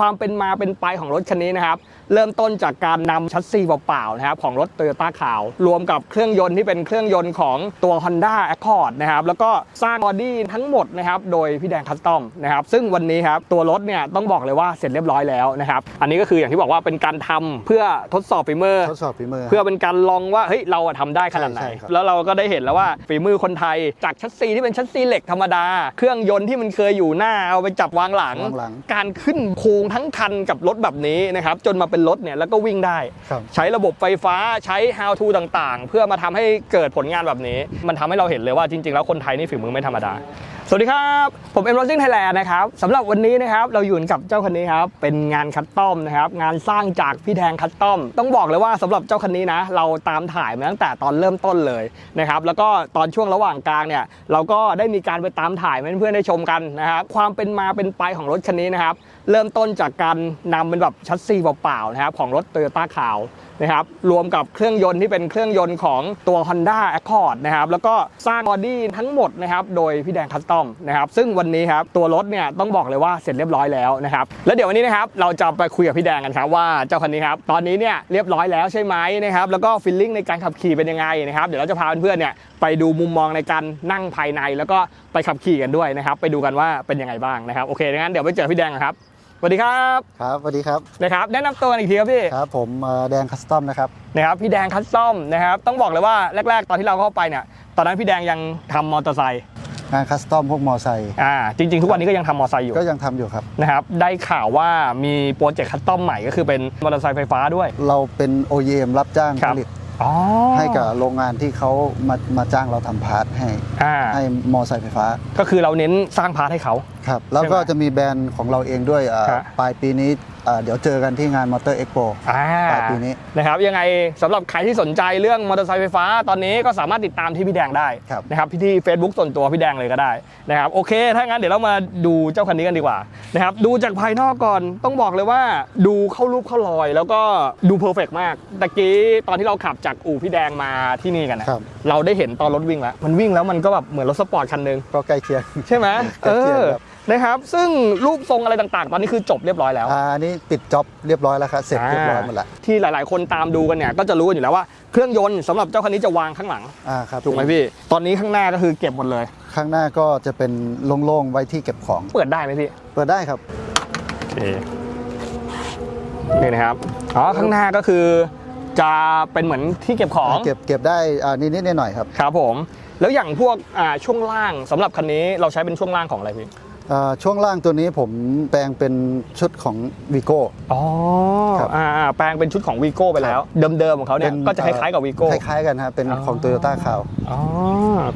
ความเป็นมาเป็นไปของรถคันนี้นะครับ เริ่มต้นจากการนำชัสซีเปล่าๆนะครับของรถ Toyota ขาว รวมกับเครื่องยนต์ที่เป็นเครื่องยนต์ของตัว Honda Accord นะครับ แล้วก็สร้างบอดี้ทั้งหมดนะครับ โดยพี่แดงคัสตอมนะครับ ซึ่งวันนี้ครับตัวรถเนี่ยต้องบอกเลยว่าเสร็จเรียบร้อยแล้วนะครับ อันนี้ก็คืออย่างที่บอกว่าเป็นการทำเพื่อทดสอบฝีมือทดสอบฝีมือ เพื่อเป็นการลองว่าเฮ้ยเราอะทำได้ขนาดไหนใช่ใช่ครับแล้วเราก็ได้เห็นแล้วว่าฝีมือคนไทยจากชัสซีที่เป็นชัสซีเหล็กธรรมดา เครื่องยนต์ที่มันเคยอยู่หน้าเอาไปจับวางหลังวางหลังการขึ้นโครงทั้งคันกับรถแบบนี้นะครับจนมาเป็นรถเนี่ยแล้วก็วิ่งได้ครับใช้ระบบไฟฟ้าใช้ how to ต่างๆ เพื่อมาทำให้เกิดผลงานแบบนี้ มันทำให้เราเห็นเลยว่าจริง ๆ แล้วคนไทยนี่ฝีมือไม่ธรรมดา สวัสดีครับ ผมเอ็มโรซิ่งไทยแลนด์นะครับสำหรับวันนี้นะครับเราอยู่กับเจ้าคันนี้ครับ เป็นงานคัสตอมนะครับ งานสร้างจากพี่แทงคัสตอม ต้องบอกเลยว่าสำหรับเจ้าคันนี้นะ เราตามถ่ายมาตั้งแต่ตอนเริ่มต้นเลยนะครับ แล้วก็ตอนช่วงระหว่างกลางเนี่ย เราก็ได้มีการไปตามถ่ายเพื่อนๆได้ชมกันนะครับ ความเป็นมาเป็นไปของรถคันนี้นะครับ เริ่มต้นจากการนำเป็นแบบชัสซีเปล่าๆนะครับของรถ Toyota ขาว นะครับรวมกับเครื่องยนต์ที่เป็นเครื่องยนต์ของตัว Honda Accord นะครับแล้วก็สร้างบอดี้ทั้งหมดนะครับโดยพี่แดงคัสตอมนะครับซึ่งวันนี้ครับตัวรถเนี่ยต้องบอกเลยว่าเสร็จเรียบร้อยแล้วนะครับแล้วเดี๋ยววันนี้นะครับเราจะไปคุยกับพี่แดงกันครับว่าเจ้าคันนี้ครับตอนนี้เนี่ยเรียบร้อยแล้วใช่ไหมนะครับแล้วก็ฟีลลิ่งในการขับขี่เป็นยังไงนะครับเดี๋ยวเราจะพาเพื่อนๆเนี่ยไปดูมุมมองในการนั่งภายใน แล้วก็ไปขับขี่กันด้วยนะครับไปดูกันว่าเป็นยังไงบ้างนะครับโอเคงั้นเดี๋ยวไปเจอพี่แดงครับ สวัสดีครับครับสวัสดีครับนะครับแนะนำตัวกันอีกทีครับพี่ครับผมเอ่อแดงคัสตอมนะครับนะครับพี่แดงคัสตอมนะครับต้องบอกเลยว่าแรก ๆ ตอนที่เราเข้าไปเนี่ยตอนนั้นพี่แดงยังทำมอเตอร์ไซค์งานคัสตอมพวกมอไซค์อ่าจริง ๆ ทุกวันนี้ก็ยังทำมอเตอร์ไซค์อยู่ก็ยังทำอยู่ครับนะครับได้ข่าวว่ามีโปรเจกต์คัสตอมใหม่ก็คือเป็นมอเตอร์ไซค์ไฟฟ้าด้วย เราเป็น OEM รับจ้างครัผบลิตอ๋อ ให้กับโรงงานที่เขามามาจ้างเราทำพาร์ทให้อ่าให้มอไซค์ไฟฟ้า ก็คือเราเน้นสร้างพาร์ทให้เขาครับแล้วก็ใช่ไหมจะมีแบรนด์ของเราเองด้วยเอ่อครับปลายปีนี้ เอ่อเดี๋ยวเจอกันที่งานมอเตอร์เอ็กโปอ่าปลายปีนี้นะครับยังไงสำหรับใครที่สนใจเรื่องมอเตอร์ไซค์ไฟฟ้าตอนนี้ก็สามารถติดตามที่พี่แดงได้ครับนะครับที่ Facebook ส่วนตัวพี่แดงเลยก็ได้นะครับโอเค ถ้างั้นเดี๋ยวเรามาดูเจ้าคันนี้กันดีกว่านะครับดูจากภายนอกก่อนต้องบอกเลยว่าดูเข้ารูปเข้ารอย แล้วก็ดูเพอร์เฟกมากตะกี้ตอนที่เราขับจากอู่พี่แดงมาที่นี่กันนะครับเราได้เห็นตอนรถวิ่งแล้วมันวิ่งแล้วมันก็แบบเหมือนรถสปอร์ตคันหนึงก็ใกล้เคียงใช่ไหมใกล้เอเคียงอครับ นะครับ ซึ่งรูปทรงอะไรต่างๆ ตอนนี้คือจบเรียบร้อยแล้ว อ่าอันนี้ปิดจ็อบเรียบร้อยแล้วครับเสร็จเรียบร้อยหมดแล้วที่หลาย ๆ คนตามดูกันเนี่ยก็จะรู้กันอยู่แล้วว่าเครื่องยนต์สำหรับเจ้าคันนี้จะวางข้างหลังอ่าครับถูกไหมพี่ ตอนนี้ข้างหน้าก็คือเก็บหมดเลย ข้างหน้าก็จะเป็นโล่งๆไว้ที่เก็บของ เปิดได้ไหมพี่เปิดได้ครับโอเคนี่นะครับอ๋อข้างหน้าก็คือ จะเป็นเหมือนที่เก็บของเก็บเก็บได้อ่านิดๆหน่อยๆครับ ครับผม แล้วอย่างพวกอ่าช่วงล่างสำหรับคันนี้เราใช้เป็นช่วงล่างของอะไรพี่อ่า ช่วงล่างตัวนี้ผมแปลงเป็นชุดของวีโก้ อ๋อครับอ่าอ่าแปลงเป็นชุดของวีโก้ไปแล้ว เดิมๆของเขาเนี่ยก็จะคล้ายๆกับวีโก้ คล้ายๆกันครับเป็นอ๋อ ของโตโยต้าคาวอ๋อ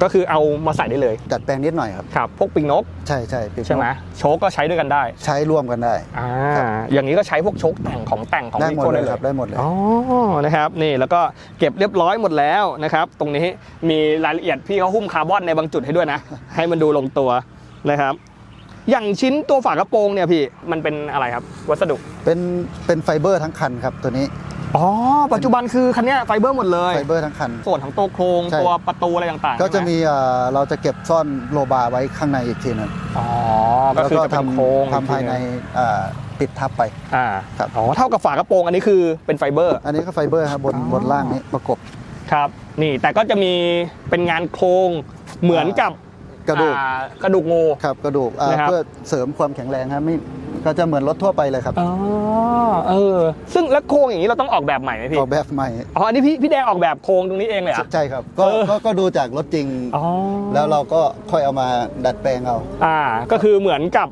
ก็คือเอามาใส่ได้เลย ดัดแปลงนิดหน่อยครับ ครับ พวกปิงนกใช่ใช่ปีกนกใช่ไหมโชคก็ใช้ด้วยกันได้ ใช้ร่วมกันได้ อ่าครับอย่างนี้ก็ใช้พวกโชคแต่งของแต่งของได้วีหมดโก้เลได้ยเลครับยได้หมดเลย อ๋อ นะครับ นี่แล้วก็เก็บเรียบร้อยหมดแล้วนะครับ ตรงนี้มีรายละเอียดพี่เขาหุ้มคาร์บอนในบางจุดให้ด้วยนะ ให้มันดูลงตัวนะครับ อย่างชิ้นตัวฝากระโปรงเนี่ยพี่มันเป็นอะไรครับวัสดุเป็นเป็นไฟเบอร์ทั้งคันครับตัวนี้อ๋อปัจจุบันคือคันเนี้ยไฟเบอร์หมดเลยไฟเบอร์ทั้งคันส่วนของตัวโครงใช่ตัวประตูอะไรต่างๆ ก็จะใช่ไหมีเอ่อเราจะเก็บซ่อนโลบาร์ไว้ข้างในอีกทีหนึงอ๋อก็คือจะเป็นโครงทำภายในอ่าปิดทับไปอ่าครับอ๋อเท่ากับฝากระโปรงอันนี้คือเป็นไฟเบอร์ อันนี้ก็ไฟเบอร์ครับบนอ๋อบนล่างนี้ประกบครับนี่แต่ก็จะมีเป็นงานโครงเหมือนกับ กระดูก อ่ากระดูกงู ครับกระดูกอ่านะครับ เพื่อเสริมความแข็งแรงครับไม่ก็จะเหมือนรถทั่วไปเลยครับอ๋อเออ ซึ่งแล้วโครงอย่างนี้เราต้องออกแบบใหม่ไหมพี่ออกแบบใหม่อ๋ออันนี้พี่พี่แดงออกแบบโครงตรงนี้เองเลยเหรอะ ใช่ครับก็เออ ก็ก็ดูจากรถจริง อ๋อแล้วเราก็ค่อยเอามาดัดแปลงเอา อ่าก็คือเหมือนกับ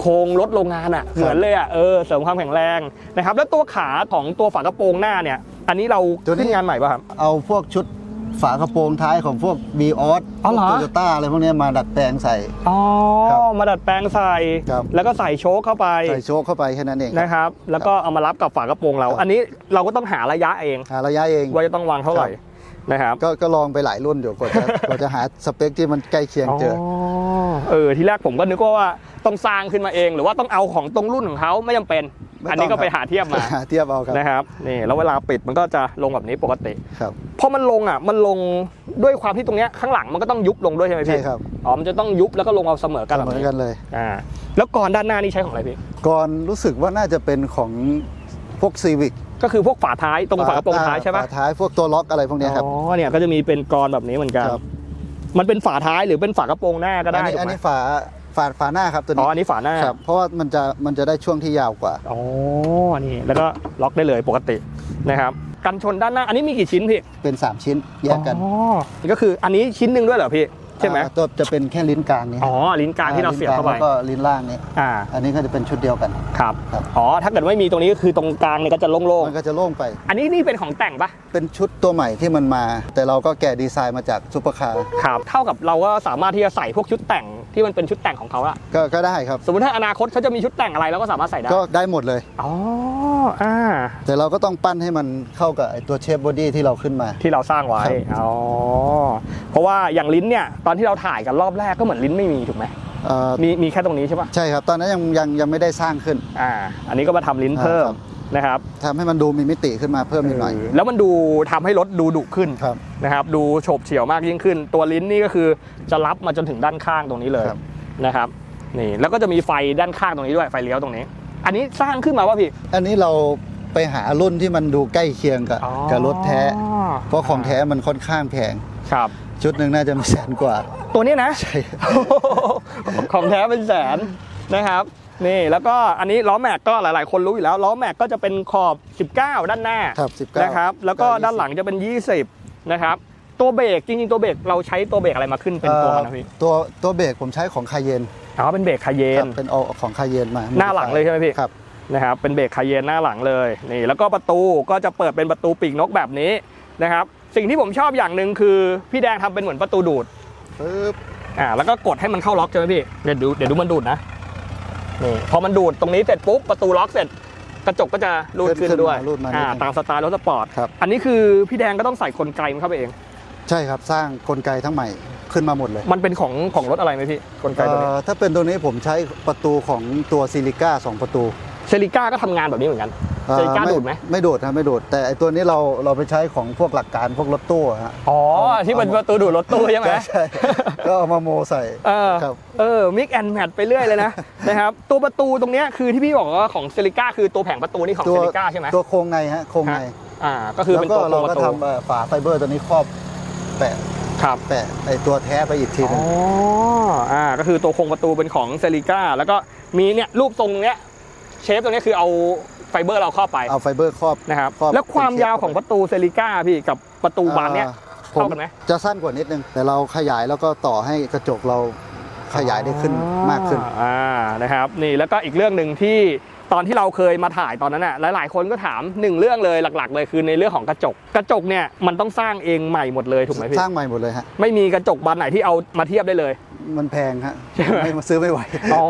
โครงรถโรงงานอะ เหมือนเลยอะเออเสริมความแข็งแรงนะครับ แล้วตัวขาของตัวฝากระโปรงหน้าเนี่ย อันนี้เราตัวนี้ ขึ้นงานใหม่ป่ะครับ เอาพวกชุด ฝากระโปรงท้ายของพวก v ีออสอ๋อเหรอ โตโยต้าอะไรพวกเนี้ยมาดัดแปลงใส่ อ๋อ ครับมาดัดแปลงใส่ ครับ แล้วก็ใส่โชคเข้าไปใส่โชคเข้าไปแค่นั้นเองครับนะครับ แล้วก็เอามารับกับฝากระโปรงเรา ครับ อันนี้เราก็ต้องหาระยะเอง หาระยะเอง ว่าจะต้องวางเท่าไหร่ นะครับก็ก็ลองไปหลายรุ่นอยู่กว่าจะกว่าจะหาสเปคที่มันใกล้เคียงเจออเออทีแรกผมก็นึกว่าต้องสร้างขึ้นมาเอง หรือว่าต้องเอาของตรงรุ่นของเขาไม่จำเป็นไม่ต้องอันนี้ก็ไปครับหาเทียบมาหาเทียบเอาครับนะครับนี่แล้วเวลาปิดมันก็จะลงแบบนี้ปกติครับพอมันลงอะมันลงด้วยความที่ตรงเนี้ยข้างหลังมันก็ต้องยุบลงด้วยใช่ไหมใช่พี่ครับอ๋อมันจะต้องยุบแล้วก็ลงเอาเสมอกันเหแบบมือนนี้กันเลยอ่าแล้วก่อนด้านหน้านี่ใช้ของอะไรพี่ก่อนรู้สึกว่าน่าจะเป็นของพวกซีวิก ก็คือพวกฝาท้ายตรงฝากระโปรงท้ายใช่ปะฝาท้ายพวกตัวล็อกอะไรพวกเนี้ยครับอ๋อเนี่ยก็จะมีเป็นกรแบบนี้เหมือนกันครับมันเป็นฝาท้ายหรือเป็นฝากระโปรงหน้าก็อัได้นี้ถูกอันไหมนี้ฝาฝาฝาหน้าครับตัวอ๋อนี้อันนี้ฝาหน้าครับเพราะว่ามันจะมันจะได้ช่วงที่ยาวกว่าอ๋อนี่แล้วก็ล็อกได้เลยปกตินะครับกันชนด้านหน้าอันนี้มีกี่ชิ้นพี่เป็น 3 ชิ้นแยกกันอ๋อนี่ก็คืออันนี้ชิ้นหนึ่งด้วยเหรอพี่ ใช่ไหมอ่าตัวจะเป็นแค่ลิ้นกลางนี้อ๋อลิ้นกลางที่เราเสียบเข้าไปลิ้นกลงแล้วก็ลิ้นล่างนี้อ่าอันนี้ก็จะเป็นชุดเดียวกันครับครับอ๋อถ้าเกิดไม่มีตรงนี้ก็คือตรงกลางเนี่ยก็จะโล่งมันก็จะโล่งไปๆอันนี้นี่เป็นของแต่งปะเป็นชุดตัวใหม่ที่มันมา แต่เราก็แกะดีไซน์มาจากซุปเปอร์คาร์ครับเท่ากับเราก็สามารถที่จะใส่พวกชุดแต่ง ที่มันเป็นชุดแต่งของเขาอะก็ก็ได้ครับ สมมติถ้าอนาคตเขาจะมีชุดแต่งอะไรเราก็สามารถใส่ได้ก็ได้หมดเลย อ๋ออ่าแต่เราก็ต้องปั้นให้มันเข้ากับไอ้ตัวเชฟบอดี้ที่เราขึ้นมา ที่เราสร้างไว้ครับอ๋อเพราะว่าอย่างลิ้นเนี่ยตอนที่เราถ่ายกันรอบแรกก็เหมือนลิ้นไม่มีถูกไหมเอ่อมีมีแค่ตรงนี้ใช่ปะใช่ครับ ตอนนั้นยังยังยังไม่ได้สร้างขึ้น อ่า อันนี้ก็มาทำลิ้นเพิ่ม อ่าครับ นะครับทำให้มันดูมีมิติขึ้นมาเพิ่มอีกหน่อยเออแล้วมันดูทำให้รถดูดุขึ้นครับนะครับ ดูโฉบเฉี่ยวมากยิ่งขึ้น ตัวลิ้นนี่ก็คือจะรับมาจนถึงด้านข้างตรงนี้เลยครับนะครับนี่แล้วก็จะมีไฟด้านข้างตรงนี้ด้วยไฟเลี้ยวตรงนี้ อันนี้สร้างขึ้นมาว่าพี่ อันนี้เราไปหารุ่นที่มันดูใกล้เคียงกับอ๋อกับรถแท้ เพราะของแท้มันค่อนข้างแพงครับชุดหนึ่งน่าจะมีแสนกว่า ตัวเนี้ยนะใช่ของแท้เป็นแสนนะครับ นี่แล้วก็อันนี้ล้อแม็กก็หลายๆ คนรู้อยู่แล้วล้อแม็กก็จะเป็นขอบ 19 ด้านหน้าครับ19นะครับแล้วก็ด้านหลังจะเป็น 20 นะครับตัวเบรกจริงๆตัวเบรกเราใช้ตัวเบรกอะไรมาขึ้นเป็นตัวมันนะพี่ตัวตัวเบรกผมใช้ของคาเยนอ๋อเป็นเบรกคาเยคนรับเป็นเอาของคาเยนมาหน้าหลังเลยใช่ไหมพี่ครับนะครับเป็นเบรกคาเยนหน้าหลังเลยนี่แล้วก็ประตูก็จะเปิดเป็นประตูปีกนกแบบนี้นะครับสิ่งที่ผมชอบอย่างหนึ่งคือพี่แดงทำเป็นเหมือนประตูดูดปึ๊บอ่าแล้วก็กดให้มันเข้าล็อกใช่ไหมพี่เดี๋ยวดูเดี๋ยวดูมันดูดนะ นี่พอมันดูดตรงนี้เสร็จปุ๊บประตูล็อกเสร็จกระจกก็จะรูดขึ้นด้วยรูดมาอ่านิดนึงตามสไตล์รถสปอร์ตครับอันนี้คือพี่แดงก็ต้องใส่กลไกมันเข้าไปเอง ใช่ครับสร้างกลไกทั้งใหม่ขึ้นมาหมดเลย มันเป็นของของรถอะไรไหมพี่กลไกตัวนี้เอ่อถ้าเป็นตัวนี้ผมใช้ประตูของตัวซิลิก้า2ประตู เซริก้าก็ทำงานแบบนี้เหมือนกันเอ่อซิลิก้าดูดไหมไม่ดูดครับไม่ดูดแต่ไอตัวนี้เราเราไปใช้ของพวกหลักการพวกรถตู้อะฮะ อ๋อ ที่เป็นประตูดูดรถตู้ใช่ไหมใช่ใช่ก็เอามาโมใส่เออครับ เออมิกแอนแมทไปเรื่อยเลยนะ นะครับ ตัวประตูตรงเนี้ยคือที่พี่บอกว่าของเซริก้าคือตัวแผงประตูนี่ของตัวเซริก้าใช่ไหมตัวโครงในฮะโครงในฮะอ่า ก็คือแล้วเป็นก็ตัวโครเรางปก็ระตูทำเอ่อฝาไฟเบอร์ตัวนี้ครอบแปะครับแปะไอตัวแท้ไปอีกทีหนึอ๋งออ่าก็คือตัวโครงประตูเป็นของเซริก้าแล้วก็มีเนี่ยรูปทรงเนี้ย เชฟตรงเนี้ยคือเอาไฟเบอร์เราครอบไปเอาไฟเบอร์ครอบนะครับครอบแล้วความยาวของประตูเซริก้าพี่กับประตูบานเนี้ยอ่ผมเท่ากันไหมจะสั้นกว่านิดนึง แต่เราขยายแล้วก็ต่อให้กระจกเราขยายได้ขึ้นมากขึ้นอ่านะครับนี่แล้วก็อีกเรื่องหนึ่งที่ ตอนที่เราเคยมาถ่ายตอนนั้นน่ะหลายๆ คนก็ถามหนึ่งเรื่องเลยหลัก ๆ เลยคือในเรื่องของกระจก กระจกเนี่ยมันต้องสร้างเองใหม่หมดเลยถูกไหมพี่สร้างใหม่หมดเลยฮะไม่มีกระจกบานไหนที่เอามาเทียบได้เลย มันแพงฮะใช่ไหมไม่ซื้อไม่ไหวอ๋อ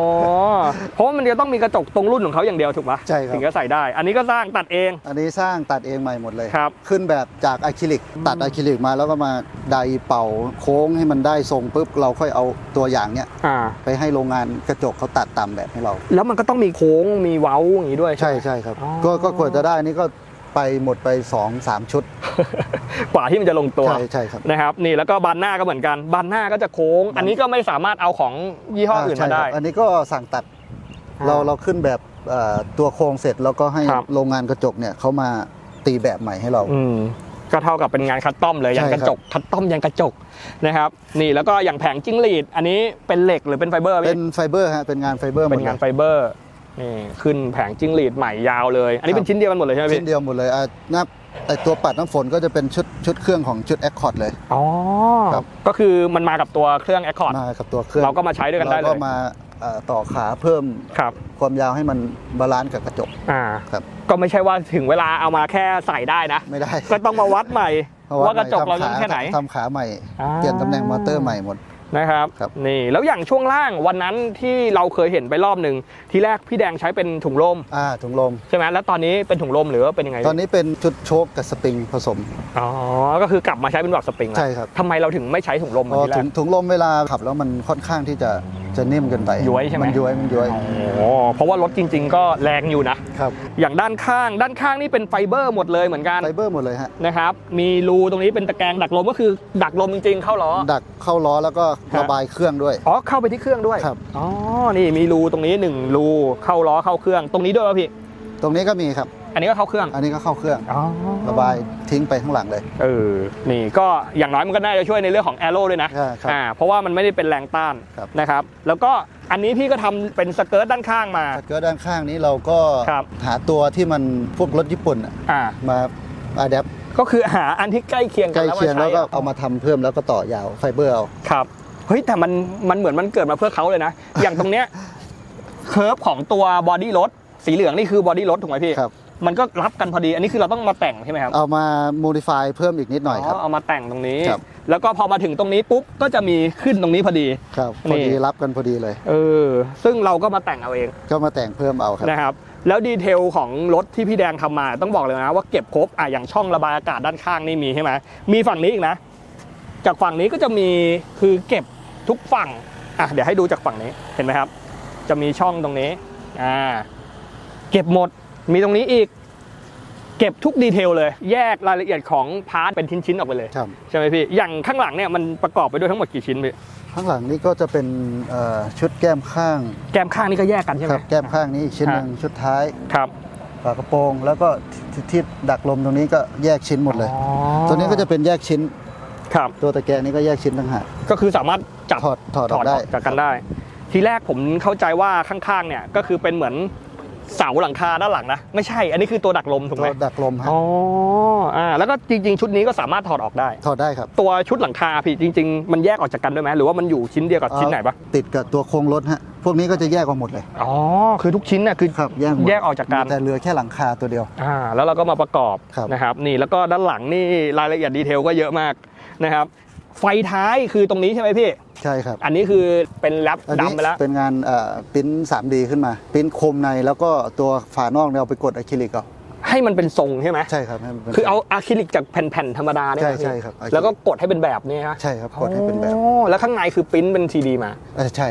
เพราะว่ามันจะต้องมีกระจกตรงรุ่นของเขาอย่างเดียวถูกปะใช่ครับถึงจะใส่ได้ อันนี้ก็สร้างตัดเอง อันนี้สร้างตัดเองใหม่หมดเลยครับขึ้นแบบจากอะคริลิกตัดอะคริลิกมาแล้วก็มาไดเป่าโค้งให้มันได้ทรงปุ๊บเราค่อยเอาตัวอย่างเนี้ยอ่าไปให้โรงงานกระจกเขาตัดตามแบบให้เรา แล้วมันก็ต้องมีโค้งมีเว้าอย่างนี้ด้วยใช่ไหมใช่ครับอ๋อก็ก็กว่าจะได้นี่ก็ไปหมดไป 2 3 ชุด กว่าที่มันจะลงตัวใช่ใช่ครับนะครับนี่แล้วก็บานหน้าก็เหมือนกันบานหน้าก็จะโค้ง อันนี้ก็ไม่สามารถเอาของยี่ห้ออื่นใช่มาคได้รับอันนี้ก็สั่งตัดอ่าเราเราขึ้นแบบเอ่อตัวโครงเสร็จแล้วก็ให้ครับโรงงานกระจกเนี่ยเขามาตีแบบใหม่ให้เราอืมก็เท่ากับเป็นงานคัสตอมเลยอย่างใช่กระจกคัสตอมอย่างกระจกนะครับ นี่แล้วก็อย่างแผงจิ้งหรีดอันนี้เป็นเหล็กหรือเป็นไฟเบอร์เป็พี่นไฟเบอร์ฮะเป็นงานไฟเบอร์หมเป็ดนเลงานยไฟเบอร์ นี่ขึ้นแผงจิ้งหรีดใหม่ยาวเลย อันนี้เป็นชิ้นเดียวกันหมดเลยใช่ไหมชิ้พี่นเดียวหมดเลยอะนับไอตัวปัดน้ำฝนก็จะเป็นชุดชุดเครื่องของชุดแอคคอร์ดเลย อ๋อ ครับ ก็คือมันมากับตัวเครื่อง Accord มากับตัวเครื่องเราก็มาใช้ด้วยกันได้เลเรายก็มาเอ่อต่อขาเพิ่มครับ ความยาวให้มันบาลานซ์กับกระจก อ่า ครับ ก็ไม่ใช่ว่าถึงเวลาเอามาแค่ใส่ได้นะ ไม่ได้ก็ต้องมาวัดใหม่ เพะว่ากระจกเราทำยิ่งแค่ไหน ทำขาใหม่ อ่า เปลี่ยนตำแหน่งมอเตอร์ใหม่หมด นะครับครับ นี่แล้วอย่างช่วงล่างวันนั้นที่เราเคยเห็นไปรอบหนึ่งทีแรกพี่แดงใช้เป็นถุงลมอ่าถุงลม ใช่ไหมแล้วตอนนี้เป็นถุงลมหรือว่าเป็นยังไงตอนนี้เป็นชุดโชคกับสปริงผสม อ๋อก็คือกลับมาใช้เป็นแบบสปริงแล้วใช่ครับ ทำไมเราถึงไม่ใช้ถุงลมเหเพมือนอทีแรถุก งถุงลมเวลาขับแล้วมันค่อนข้างที่จะ จะนิ่มเกินไปย้วยใช่ไหมมันย้วยมันย้วยโอ้เพราะว่ารถจริง ๆ ก็แรงอยู่นะครับอย่างด้านข้างด้านข้างนี่เป็นไฟเบอร์หมดเลยเหมือนกันไฟเบอร์หมดเลยฮะนะครับมีรูตรงนี้เป็นตะแกรงดักลมก็คือดักลมจริงๆเข้าล้อ ดักเข้าล้อแล้วก็ฮะระบายเครื่องด้วยอ๋อเข้าไปที่เครื่องด้วยครับอ๋อนี่มีรูตรงนี้หนึ่งรูเข้าล้อเข้าเครื่อง ตรงนี้ด้วยป่ะพี่ ตรงนี้ก็มีครับ อันนี้ก็เข้าเครื่องอันนี้ก็เข้าเครื่องอ๋อระบายทิ้งไปข้างหลังเลย เออนี่ก็อย่างน้อยมันก็น่าจะช่วยในเรื่องของแอโร่ด้วยนะใช่ครับอ่าเพราะว่ามันไม่ได้เป็นแรงต้านครับ นะครับ แล้วก็อันนี้พี่ก็ทำเป็นสเกิร์ตด้านข้างมา สเกิร์ตด้านข้างนี้เราก็ครับ หาตัวที่มันพวกรถญี่ปุ่นอะอ่า มาอะแดปก็คือหาอันที่ใกล้เคียงใกกันล้แล้วเคียงมาแล้วใช้ก็อะเอามาทำเพิ่มแล้วก็ต่อยาวไฟเบอร์เอา ครับเฮ้ยแต่มันมันเหมือนมันเกิดมาเพื่อเขาเลยนะ อย่างตรงเนี้ยเคิร์ฟของตัวบอดี้รถ สีเหลืองนี่คือบอดี้รถถูกไหมพี่ ครับ มันก็รับกันพอดี อันนี้คือเราต้องมาแต่งใช่ไหมครับเอามาโมดิฟายเพิ่มอีกนิดหน่อยครับ เอามาแต่งตรงนี้ ครับ แล้วก็พอมาถึงตรงนี้ปุ๊บก็จะมีขึ้นตรงนี้พอดี ครับนี่พอดีรับกันพอดีเลย เออ ซึ่งเราก็มาแต่งเอาเองก็มาแต่งเพิ่มเอาครับ นะครับ แล้วดีเทลของรถที่พี่แดงทำมาต้องบอกเลยนะว่าเก็บครบอะอย่างช่องระบายอากาศด้านข้างนี่มีใช่ไหมมีฝั่งนี้อีกนะ จากฝั่งนี้ก็จะมีคือเก็บทุกฝั่งอะเดี๋ยวให้ดูจากฝั่งนี้เห็นไหมครับ จะมีช่องตรงนี้อ่าเก็บหมด มีตรงนี้อีก เก็บทุกดีเทลเลย แยกรายละเอียดของพาร์ทเป็นชิ้นๆออกไปเลย ครับ ใช่ไหมพี่ อย่างข้างหลังเนี่ยมันประกอบไปด้วยทั้งหมดกี่ชิ้นพี่ ข้างหลังนี่ก็จะเป็นเอ่อชุดแก้มข้างแก้มข้างนี่ก็แยกกันใช่ไหคม รับแก้มข้างนี้อีกชิ้นหนึ่งชุดท้ายครับ ฝากระโปรง แล้วก็ที่ที่ดักลมตรงนี้ก็แยกชิ้นหมดเลย อ๋อ ตัวนี้ก็จะเป็นแยกชิ้น ครับ ตัวตะแกรงนี้ก็แยกชิ้นต่างหาก ก็คือสามารถจับถอดถอดออกได้ จากกันได้ ทีแรกผมเข้าใจว่าข้างๆเนี่ยก็คือเป็นเหมือน เสาหลังคาด้านหลังนะ ไม่ใช่ อันนี้คือตัวดักลมถูกไหตัมวดักลมฮะอ๋ออ่าแล้วก็จริง ๆ ชุดนี้ก็สามารถถอดออกได้ ถอดได้ครับ ตัวชุดหลังคาพี่จริง ๆ มันแยกออกจากกันด้วยไหมหรือว่ามันอยู่ชิ้นเดียวกับชิ้นไหนปะติดกับตัวโครงรถฮะพวกนี้ก็จะแยกออกหมดเลยอ๋อคือทุกชิ้นน่ะคือครับแยกหมดแยกออกจากกันแต่เหลือแค่หลังคาตัวเดียว อ่าแล้วเราก็มาประกอบครับ นะครับนี่แล้วก็ด้านหลังนี่รายละเอียดดีเทลก็เยอะมากนะครับไฟท้ายคือตรงนี้ใช่ไหมพี่ ใช่ครับ อันนี้คือเป็นแรปอันนี้ดำไปแล้ว เป็นงานปริ้น 3D ขึ้นมาปริ้นโคมในแล้วก็ตัวฝานอกเนี่ยเอาไปกดอะคริลิกเอาให้มันเป็นทรงใช่ไหมใช่ครับให้มันป็น คือเอาอะคริลิกจากแผ่นๆธรรมดาเนี่ยใช่นะพี่ใช่ครับอะคริลิก แล้วก็กดให้เป็นแบบนี้ฮะใช่ครับกดให้เป็นแบบโอ้แล้วข้างในคือปริ้นเป็นทีดีมา เออใช่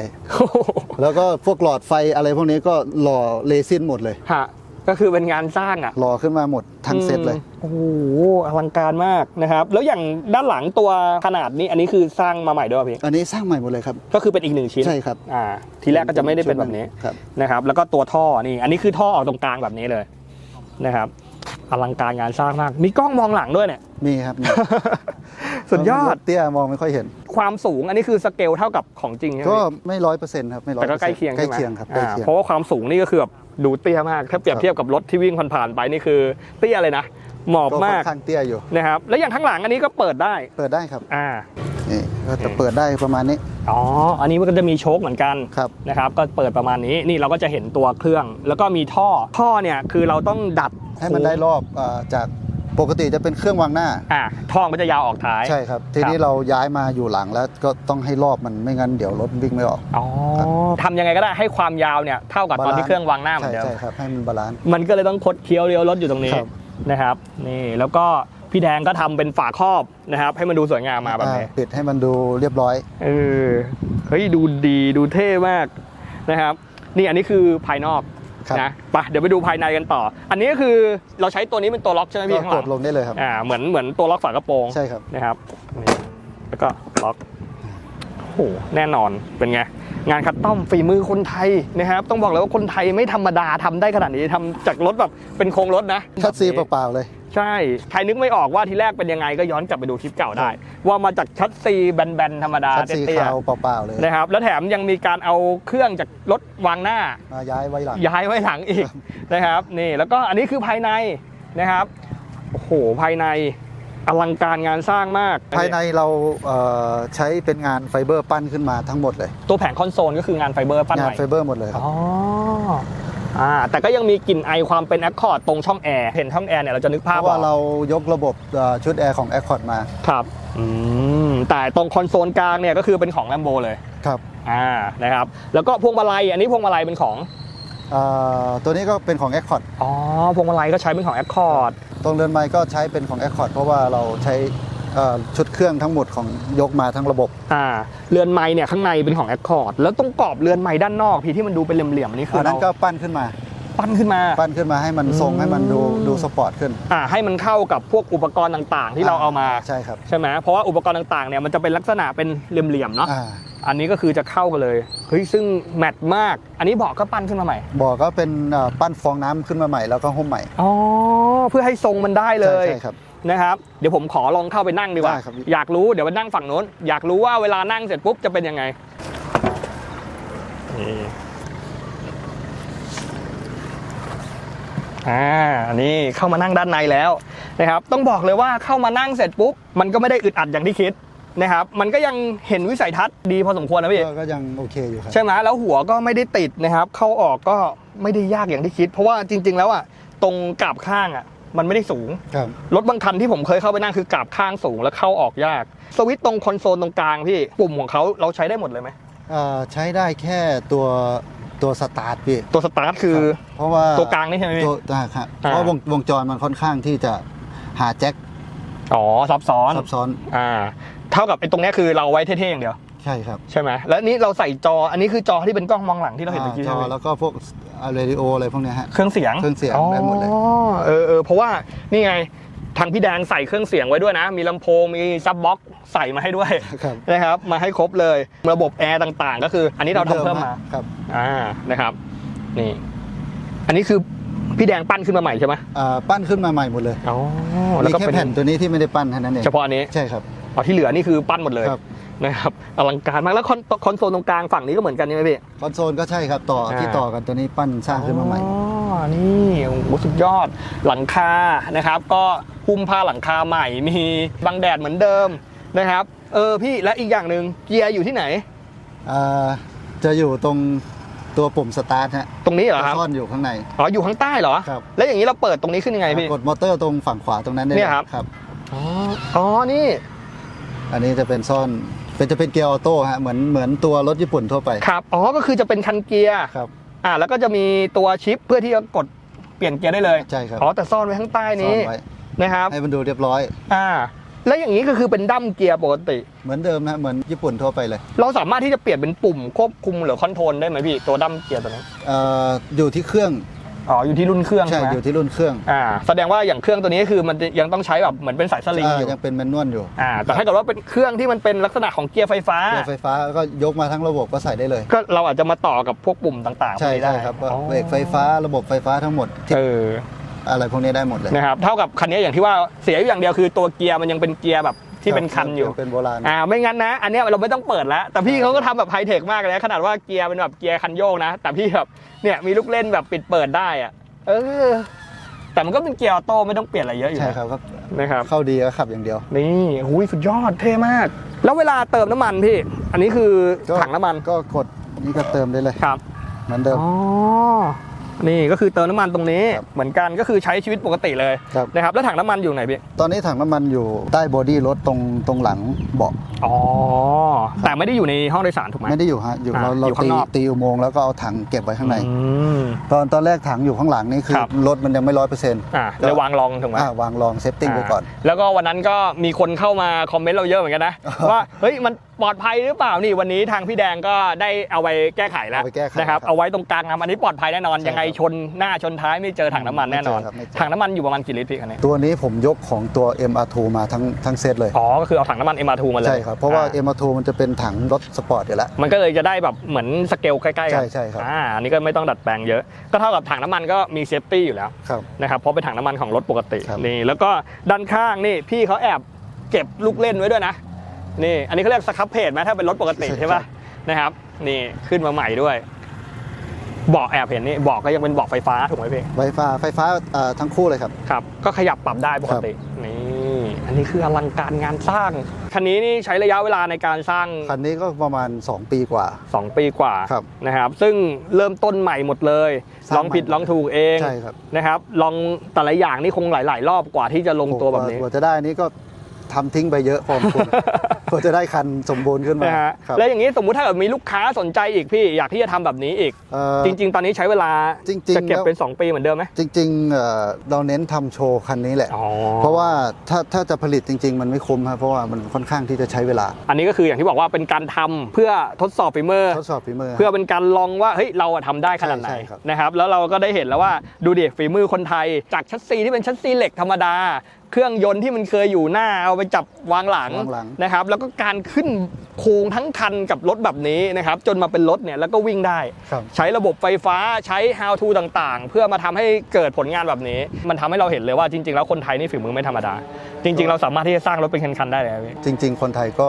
แล้วก็พวกหลอดไฟอะไรพวกนี้ก็หล่อเลซินหมดเลย ฮะ ก็คือเป็นงานสร้างอะหล่อขึ้นมาหมดทั้งเซตเลยอืมโอ้โหอลังการมากนะครับ แล้วอย่างด้านหลังตัวขนาดนี้อันนี้คือสร้างมาใหม่ด้วยป่ะพี่อันนี้สร้างใหม่หมดเลยครับก็คือเป็นอีกหนึ่งชิ้นใช่ครับอ่าทีแรกก็จะไม่ได้เป็นแบบนี้ครับนะครับแล้วก็ตัวท่อนี่อันนี้คือท่อออกตรงกลางแบบนี้เลยนะครับอลังการงานสร้างมาก มีกล้องมองหลังด้วยเนี่ย มีครับมีสุดยอดรถเตี้ยมองไม่ค่อยเห็น ความสูงอันนี้คือสเกลเท่ากับของจริงใช่ไหมก็พี่ไม่ร้อยเปอร์เซ็นต์ครับ ไม่ร้อยแต่ก็ใกล้เคียงใกล้ใช่ไหมเคียงครับใกล้อ่าเคียงเพราะว่าความสูงนี่ก็คือแบบ ดูเตี้ยมาก ถ้าเปรียบครับเทียบกับรถที่วิ่งผ่านๆไปนี่คือ เตี้ยเลยนะหมอบก็ค่มาอกนข้างเตี้ยอยู่นะครับ แล้วอย่างข้างหลังอันนี้ก็เปิดได้เปิดได้ครับอ่านี่ก็จะเปิดได้ประมาณนี้อ๋ออันนี้มันก็จะมีโชคเหมือนกันครับนะครับ ก็เปิดประมาณนี้นี่เราก็จะเห็นตัวเครื่อง แล้วก็มีท่อท่อเนี่ยคือเราต้องดัดให้มันได้รอบอ่าจาก ปกติจะเป็นเครื่องวางหน้า อ่าท่อมันจะยาวออกท้าย ใช่ครับ ทีนี้เราย้ายมาอยู่หลังแล้วก็ต้องให้รอบมันไม่งั้นเดี๋ยวรถวิ่งไม่ออก อ๋อทำยังไงก็ได้ให้ความยาวเนี่ยเท่ากับตอนที่เครื่องวางหน้าเหมือใช่นเดิมใช่ครับให้มันบาลานซ์มันก็เลยต้องคดเคี้ยวเลี้ยวรถอยู่ตรงนี้ครับนะครับนี่แล้วก็พี่แดงก็ทำเป็นฝาครอบนะครับ ให้มันดูสวยงามมาแบบนี้อ่าปิดให้มันดูเรียบร้อยเออเฮ้ยดูดีดูเท่มากนะครับ นี่อันนี้คือภายนอกครับ นะไปเดี๋ยวไปดูภายในกันต่อ อันนี้ก็คือเราใช้ตัวนี้เป็นตัวล็อกใช่ไหมก็พี่ข้างหกลัดงลงได้เลยครับ อ่าเหมือนเหมือนตัวล็อกฝากระโปรงใช่ครับ นะครับนี่แล้วก็ล็อกโอ้โหแน่นอนเป็นไงงานคัดต้อมฝีมือคนไทยนะครับ ต้องบอกเลยว่าคนไทยไม่ธรรมดาทำได้ขนาดนี้ทำจากรถแบบเป็นโครงรถนะ คัดซีเปล่าๆเลย ใช่ ใครนึกไม่ออกว่าทีแรกเป็นยังไงก็ย้อนกลับไปดูคลิปเก่าได้ ว่ามาจากชัดซีแบนๆธรรมดาคัดซีเตี้ยขาวเปล่าๆเลยๆนะครับ แล้วแถมยังมีการเอาเครื่องจากรถวางหน้า มาย้ายไว้หลัง ย้ายไว้หลังอีก นะครับ นี่แล้วก็อันนี้คือภายในนะครับ โอ้โหภายในอลังการงานสร้างมากภายในเราเอ่อใช้เป็นงานไฟเบอร์ปั้นขึ้นมาทั้งหมดเลย ตัวแผงคอนโซลก็คืองานไฟเบอร์ปั้นงาใหนม่ไฟเบอร์หมดเลยครับ อ๋อ อ่าแต่ก็ยังมีกลิ่นไอความเป็นแอคคอร์ดตรงช่องแอร์เห็นช่องแอร์เนี่ยเราจะนึกเพภาพราะว่าออกเรายกระบบเอ่อชุดแอร์ของ Accord มาครับอืมแต่ตรงคอนโซลกลางเนี่ยก็คือเป็นของแลมโบเลยครับอ่านะครับแล้วก็พวงมาลัยอันนี้พวงมาลัยเป็นของเอ่อตัวนี้ก็เป็นของ Accord อ๋อพวงมาลัยก็ใช้เป็นของแอคคอร์ด ตรงเดินไม้ก็ใช้เป็นของ Accord เพราะว่าเราใช้เอ่อ ชุดเครื่องทั้งหมดของยกมาทั้งระบบอ่าเรือนไม้เนี่ยข้างในเป็นของ Accord แล้วตรงกรอบเรือนไม้ด้านนอกพี่ที่มันดูเป็นเหลี่ยมๆอันนี้คืออันนั้นเราก็ปั้นขึ้นมา ปั้นขึ้นมา ปั้นขึ้นมาให้มันทรงอืมให้มันดูดูสปอร์ตขึ้นอ่าให้มันเข้ากับพวกอุปกรณ์ต่างๆ ที่เราเอามาใช่ครับใช่ไหมเพราะว่าอุปกรณ์ต่างๆเนี่ยมันจะเป็นลักษณะเป็นเหลี่ยมๆเนาะอ่าอันนี้ก็คือจะเข้ากันเลยเฮ้ยซึ่งแมทมาก อันนี้เบอกก็ปั้นขึ้นมาใหม่บอกก็เป็นเอ่อปั้นฟองน้ำขึ้นมาใหม่แล้วก็หุ้มใหม่อ๋อเพื่อให้ทรงมันได้เลยใช่ใช่ครับ นะครับเดี๋ยวผมขอลองเข้าไปนั่งดีกว่า ได้ครับอยากรู้เดี๋ยวไปนั่งฝั่งโน้น อยากรู้ว่าเวลานั่งเสร็จปุ๊บจะเป็นยังไงนี่อ่าอันนี้เข้ามานั่งด้านในแล้วนะครับ ต้องบอกเลยว่าเข้ามานั่งเสร็จปุ๊บมันก็ไม่ได้อึดอัดอย่างที่คิดนะครับ มันก็ยังเห็นวิสัยทัศน์ดีพอสมควรนะพี่ ก็ก็ยังโอเคอยู่ครับ ใช่ไหมแล้วหัวก็ไม่ได้ติดนะครับ เข้าออกก็ไม่ได้ยากอย่างที่คิด เพราะว่าจริง ๆ แล้วอะตรงกราบข้างอะ มันไม่ได้สูงครับรถบางคันที่ผมเคยเข้าไปนั่งคือกราบข้างสูงแล้วเข้าออกยาก สวิตช์ตรงคอนโซลตรงกลางพี่ปุ่มของเขาเราใช้ได้หมดเลยไหมเอ่อใช้ได้แค่ตัวตัวสตาร์ทพี่ ตัวสตาร์ทคือ เพราะว่าตัวกลางนี่ใช่ไหมพี่ตัวอ่าครับอ่าเพราะวงวงจรมันค่อนข้างที่จะหาแจ็คอ๋อซับซ้อนซับซ้อนอ่าเท่ากับไอ้ตรงเนี้ยคือเราไว้เท่ๆอย่างเดียว ใช่ครับ ใช่ไหมแล้วนี่เราใส่จออันนี้คือจอที่เป็นกล้องมองหลังที่เราเห็นเมื่อกี้จใช่อไหมแล้วก็พวกเรดิโออะไรพวกเนี้ยฮะ เครื่องเสียงเครื่องเสียงได้หมดเลย อ๋อเออเออเพราะว่านี่ไงทางพี่แดงใส่เครื่องเสียงไว้ด้วยนะ มีลำโพงมีซับบ็อกใส่มาให้ด้วยครับนะครับมาให้ครบเลยระบบแอร์ต่างๆ ก็คือ อันนี้เราทำเพิ่มมา ครับอ่านะครับ นี่ อันนี้คือพี่แดงปั้นขึ้นมาใหม่ใช่ไหมอ่าปั้นขึ้นมาใหม่หมดเลยอ๋อแล้วมีก็แค่เป็นแผ่นตัวนี้ที่ไม่ได้ปั้นเท่านั้นเองเฉพาะอันนี้ใช่ครับ อ๋อที่เหลือนี่คือปั้นหมดเลย ครับ นะครับอลังการมากแล้วคอนคอนโซลตรงกลางฝั่งนี้ก็เหมือนกันใช่ไหมพี่ คอนโซลก็ใช่ครับต่ออ่าที่ต่อกันตัวนี้ปั้นสร้างขึ้นมาใหม่ อ๋อ นี่โอ้โหสุดยอดหลังคานะครับ ก็หุ้มผ้าหลังคาใหม่ มีบังแดดเหมือนเดิมนะครับ เออพี่และอีกอย่างหนึ่งเกียร์อยู่ที่ไหน อ่าจะอยู่ตรงตัวปุ่มสตาร์ทฮะตรงนี้เหรอครับซ่อนอยู่ข้างใน อ๋ออยู่ข้างใต้เหรอ ครับ แล้วอย่างนี้เราเปิดตรงนี้ขึ้นยังไงพี่ กดมอเตอร์ตรงฝั่งขวาตรงนั้นได้เนี่ยครับ ครับ อ๋อ อ๋อ นี่ อันนี้จะเป็นซ่อน เป็นจะเป็นเกียร์ออโต้ฮะเหมือนเหมือนตัวรถญี่ปุ่นทั่วไปครับอ๋อก็คือจะเป็นคันเกียร์ครับอ่าแล้วก็จะมีตัวชิปเพื่อที่จะกดเปลี่ยนเกียร์ได้เลยใช่ครับอ๋อแต่ซ่อนไว้ข้างใต้ซ่อนี้นไว้นะครับให้มันดูเรียบร้อยอ่าแล้วอย่างนี้ก็คือเป็นดั้มเกียร์ปกติ เหมือนเดิมนะเหมือนญี่ปุ่นทั่วไปเลย เราสามารถที่จะเปลี่ยนเป็นปุ่มควบคุมหรือคอนโทรลได้ไหมพี่ตัวดั้มเกียร์ตัวนี้เอ่ออยู่ที่เครื่อง อ๋ออยู่ที่รุ่นเครื่องใช่ใช่ไหมอยู่ที่รุ่นเครื่องอ่าแสดงว่าอย่างเครื่องตัวนี้คือมันจะยังต้องใช้แบบเหมือนเป็นสายสลิงอ่าอยู่ยังเป็นแมนนวลอยู่อ่าแต่ถ้าเกิดว่าเป็นเครื่องที่มันเป็นลักษณะของเกียร์ไฟฟ้า เกียร์ไฟฟ้าก็ยกมาทั้งระบบก็ใส่ได้เลย ก็เราอาจจะมาต่อกับพวกปุ่มต่างๆพวใช่กนี้ได้ใช่ครับก็อ๋อเบรกไฟฟ้าระบบไฟฟ้าทั้งหมดที่เอออะไรพวกนี้ได้หมดเลย นะครับเท่ากับคันนี้อย่างที่ว่าเสียอยู่อย่างเดียวคือตัวเกียร์มันยังเป็นเกียร์แบบ ที่เป็นคันอยู่งเป็นโบราณอ่าไม่งั้นนะ อันเนี้ยเราไม่ต้องเปิดแล้ว แต่พี่เขาก็ทำแบบไฮเทคมากเลยนะขนาดว่าเกียร์เป็นแบบเกียร์คันโยกนะ แต่พี่แบบเนี่ยมีลูกเล่นแบบปิดเปิดได้อะเออ แต่มันก็เป็นเกียร์ออโต้ไม่ต้องเปลี่ยนอะไรเยอะอยู่ใช่นะครับก็นะครับเข้าดีก็ขับอย่างเดียว นี่หุยสุดยอดเท่มาก แล้วเวลาเติมน้ำมันพี่ อันนี้คือก็ถังน้ำมันก็กดนี่ก็เติมได้เลยครับเหมือนเดิมอ๋อ นี่ก็คือเติมน้ำมันตรงนี้ครับเหมือนกันก็คือใช้ชีวิตปกติเลยครับ นะครับ แล้วถังน้ำมันอยู่ไหนพี่ตอนนี้ถังน้ำมันอยู่ใต้บอดี้รถตรงตรงหลังเบาะ อ๋อ แต่ไม่ได้อยู่ในห้องโดยสารถูกไหมไม่ได้อยู่ฮะอยู่อ่าเราเราอยู่ข้าตีงนอกตีอุโมงค์แล้วก็เอาถังเก็บไว้ข้างในอืมตอนตอนแรกถังอยู่ข้างหลังนี่คือครับรถมันยังไม่ร้อยเปอร์เซ็นต์อ่าเลยวางรองถูกไหมวางรองเซฟติ้งไว้ก่อนาแล้วก็วันนั้นก็มีคนเข้ามาคอมเมนต์เราเยอะเหมือนกันนะว่าเฮ้ยมันปลอดภัยหรือเปล่านี่วันนี้ทางพี่แดงก็ได้เอาไปแก้ไขแล้วเอาไปแก้ไขนะครับครับเอาไว้ตรงกลางครับอันนี้ปลอดภัยแน่นอนใช่ยังไงครับชนหน้าชนท้ายไม่เจอถังน้ำมันแน่นอนไม่เจอครับไม่เจอถังน้ำมันอยู่ประมาณกี่ลิตรพี่คันนี้ตัวนี้ผมยกของตัว MR2 มาทั้งทั้งเซตเลยอ๋อก็คือเอาถังน้ำมัน MR2 มาเลยใช่ครับเพราะว่าอ่ MR2 มันจะเป็นถังรถสปอร์ตอยู่แล้ว มันก็เลยจะได้แบบเหมือนสเกลใกล้ๆกัใช่ใช่ครับ อ่าอันนี้ก็ไม่ต้องดัดแปลงเยอะ ก็เท่ากับถังน้ำมันก็มีเซฟตี้อยู่แล้วครับ นะครับ เพราะเป็นถังน้ำมันของรถปกติ ครับ นี่ แล้วก็ด้านข้างนี่พี่เขาแอบเก็บลูกเล่นไว้ด้วยนะ นี่ อันนี้เขาเรียกสครับเพจไหมถ้าเป็นรถปกติใช่ปะนะครับ นี่ขึ้นมาใหม่ด้วย เบาะแอบเห็นนี่เบาะก็ยังเป็นเบาะไฟฟ้าถูกไหมพี่ ไฟฟ้าไฟฟ้าเอ่อทั้งคู่เลยครับ ครับ ก็ขยับปรับได้ปกติ นี่อั นนี้คืออลังการงานสร้าง คันนี้นี่ใช้ระยะเวลาในการสร้าง คันนี้ก็ประมาณ 2 ปีกว่า 2 ปีกว่าครับนะครับ ซึ่งเริ่มต้นใหม่หมดเลย สร้างลองผิดใหม่ ลองถูกเองใช่ครับนะครับ ลองแต่ละอย่างนี่คงหลาย ๆ รอบกว่าที่จะลงตัวแบบนี้ กว่าจะได้นี้ก็ ทำทิ้งไปเยอะพอสมควรกว่าจะได้คันสมบูรณ์ขึ้นมานะฮะครับแล้วอย่างนี้สมมุติถ้าเกิดมีลูกค้าสนใจอีกพี่อยากที่จะทำแบบนี้อีก เอ่อ จริง ๆ ตอนนี้ใช้เวลาจริงๆจะเก็บแล้ว เป็น 2 ปีเหมือนเดิมไหมจริงๆเอ่อเราเน้นทำโชว์คันนี้แหละ อ๋อเพราะว่าถ้าถ้าจะผลิตจริง ๆ มันไม่คุ้มครับเพราะว่ามันค่อนข้างที่จะใช้เวลาอันนี้ก็คืออย่างที่บอกว่าเป็นการทำเพื่อทดสอบฝีมือ ทดสอบฝีมือ เพื่อเป็นการลองว่าเฮ้ยเราอะทำได้ขนาดไหนใช่ใช่ครับนะครับแล้วเราก็ได้เห็นแล้วว่าดูดิฝีมือคนไทย จากชัสซีที่เป็นชัสซีเหล็กธรรมดา เครื่องยนต์ที่มันเคยอยู่หน้าเอาไปจับวางหลังวางหลัง นะครับ แล้วก็การขึ้นโครงทั้งคันกับรถแบบนี้นะครับจนมาเป็นรถเนี่ยแล้วก็วิ่งได้ ครับ ใช้ระบบไฟฟ้าใช้ how to ต่างๆ เพื่อมาทำให้เกิดผลงานแบบนี้ มันทำให้เราเห็นเลยว่าจริง ๆ แล้วคนไทยนี่ฝีมือไม่ธรรมดา จริง ๆ เราสามารถที่จะสร้างรถเป็นคันๆได้เลยครับพี่ จริง ๆ คนไทยก็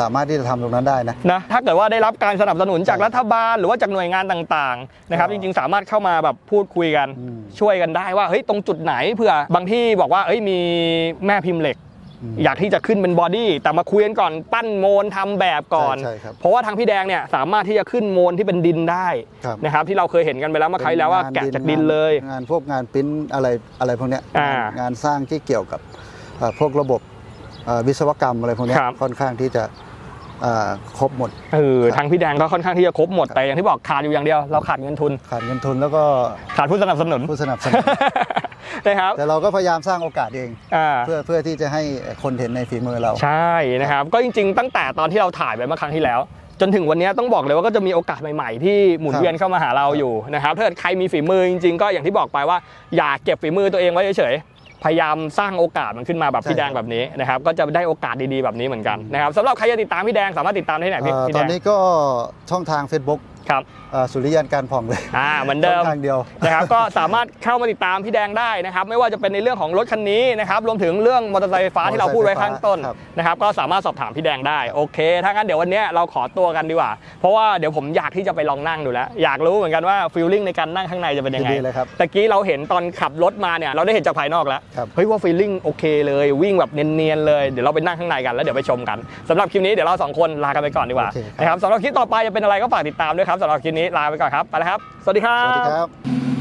สามารถที่จะทำตรงนั้นได้นะนะถ้าเกิดว่าได้รับการสนับสนุนจากรัฐบาล หรือว่าจากหน่วยงานต่างๆนะครับก็จริงๆ สามารถเข้ามาแบบพูดคุยกันอืมช่วยกันได้ว่าเฮ้ยตรงจุดไหนเผื่อบางที่บอกว่าเอ้ยมีแม่พิมพ์เหล็กมอยากที่จะขึ้นเป็นบอดี้แต่มาคุยกันก่อนปั้นโมนทำแบบก่อนใช่ใช่ครับเพราะว่าทางพี่แดงเนี่ยสามารถที่จะขึ้นโมนที่เป็นดินได้ครับนะครับที่เราเคยเห็นกันไปแล้วเมื่อครั้งที่แล้วว่าแกะจากดินเลย งานพวกงานปริ้นอะไรอะไรพวกเนี้ยอ่างานงานสร้างที่เกี่ยวกับเอ่อพวกระบบเอ่อ วิศวกรรมอะไรพวกเนี้ยครับ ค่อนข้างที่จะเอ่อครบหมด เออทางพี่แดงก็ค่อนข้างที่จะครบหมดแต่อย่างที่บอกขาดอยู่อย่างเดียวเราขาดเงินทุน ขาดเงินทุนแล้วก็ขาดผู้สนับสนุน ผู้สนับสนุน นะครับแต่เราก็พยายามสร้างโอกาสเอง อ่า เพื่อเพื่อที่จะให้คนเห็นในฝีมือเรา ใช่นะครับก็จริงๆ ตั้งแต่ตอนที่เราถ่ายไปเมื่อครั้งที่แล้ว จนถึงวันนี้ต้องบอกเลยว่าก็จะมีโอกาสใหม่ๆ ที่หมุนครับเวียนเข้ามาหาเราอยู่นะครับถ้าเกิดใครมีฝีมือจริงๆ ก็อย่างที่บอกไปว่าอย่าเก็บฝีมือตัวเองไว้เฉยๆ พยายามสร้างโอกาสมันขึ้นมาแบบพี่แดงแบบนี้นะครับก็จะได้โอกาสดีๆแบบนี้เหมือนกันนะครับสำหรับใครจะติดตามพี่แดงสามารถติดตามได้ที่ไหนพี่เอ่อพี่ตแดอนงนี้ก็ช่องทาง Facebook ครับเอ่อสุริยันการผ่องเลยอ่าเหมือนช่เดิองมทางเดียวนะครับก็สามารถเข้ามาติดตามพี่แดงได้นะครับไม่ว่าจะเป็นในเรื่องของรถคันนี้นะครับรวมถึงเรื่องมอเตอร์ไซค์ไฟฟ้าที่เราพูดไว้ข้างต้นครับนะครับก็สามารถสอบถามพี่แดงได้โอเคถ้างั้นเดี๋ยววันเนี้ยเราขอตัวกันดีกว่า เพราะว่าเดี๋ยวผมอยากที่จะไปลองนั่งดูแล้ว อยากรู้เหมือนกันว่าฟีลลิ่งในการนั่งข้างในจะเป็นยังไงยินดีเลยครับตะกี้เราเห็นตอนขับรถมาเนี่ยเราได้เห็นจากภายนอกแล้วครับเฮ้ยว่าฟีลลิ่งโอเคเลยวิ่งแบบเนียนๆเลยเดี๋ยวเราไปนั่งข้างในกันแล้วเดี๋ยวไปชมกันสำหรับคลิปนี้เดี๋ยวเราสองคนลากันไปก่อนดีกว่าโอเคครับนะครับสำหรับคลิปต่อไปจะเป็นอะไรก็ฝากติดตามด้วยครับสำหรับคลิปนี้ลาไปก่อนครับ ไปแล้วครับ สวัสดีครัสวัสดีครับ